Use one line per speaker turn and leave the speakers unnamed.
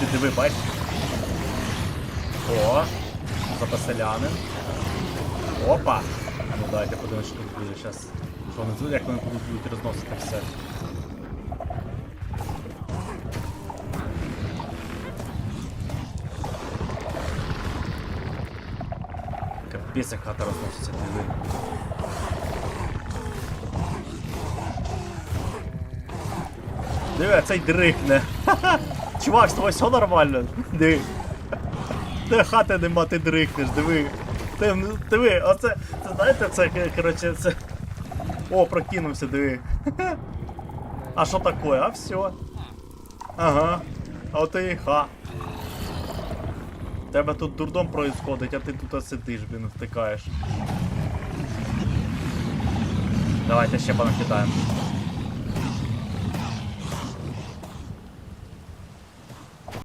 зомбі, диви, бач. О, запоселянин. Опа! Ну давайте подивимось, що тут буде зараз. Що вони тут, як вони будуть розносити все. Капець, як хата розноситься, диви. Диви, а цей дрихне. Ха-ха. Чувак, з тобою все нормально? Диви. Де хати нема, ти дрихнеш, диви. Ти, ну, диви, оце, це знаєте, це, коротше, це. О, прокинувся, диви. А що таке? А все. Ага. А от і ха. Тебе тут дурдом происходить, а ти тут сидиш, блін, втикаєш. Давайте ще понакидаємо.